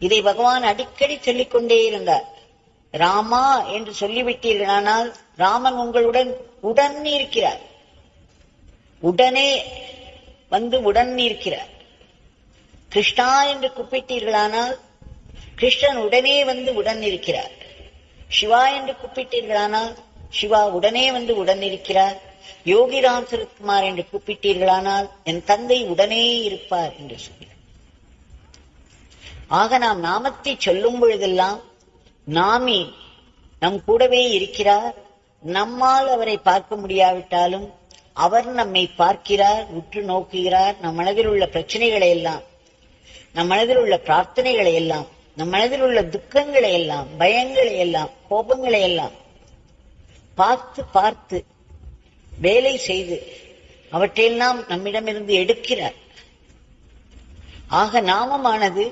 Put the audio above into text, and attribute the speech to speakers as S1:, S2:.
S1: இதை பகவான் அடிக்கடி சொல்லிக் கொண்டே இருந்தார். ராமா என்று சொல்லிவிட்டீர்களானால் ராமன் உங்களுடன் உடன் இருக்கிறார். உடனே வந்து உடன் இருக்கிறார். கிருஷ்ணா என்று கூப்பிட்டீர்களானால் கிருஷ்ணன் உடனே வந்து உடன் இருக்கிறார். சிவா என்று கூப்பிட்டீர்களானால் சிவா உடனே வந்து உடன் இருக்கிறார். யோகிராம் சுரத்குமார் என்று கூப்பிட்டீர்களானால் என் தந்தை உடனே இருப்பார் என்று சொல்கிறார் ஆக நாம் நாமத்தை சொல்லும் பொழுதெல்லாம் நாமே நம் கூடவே இருக்கிறார். நம்மால் அவரை பார்க்க முடியாவிட்டாலும் அவர் நம்மை பார்க்கிறார் உற்று நோக்குகிறார். நம் மனதில் உள்ள பிரச்சனைகளை எல்லாம் நம் மனதில் உள்ள பிரார்த்தனைகளை எல்லாம் நம் மனதில் உள்ள துக்கங்களை எல்லாம் பயங்களை எல்லாம் கோபங்களை எல்லாம் பார்த்து பார்த்து வேலை செய்து அவற்றையெல்லாம் நம்மிடமிருந்து எடுக்கிறார். ஆக நாமமானது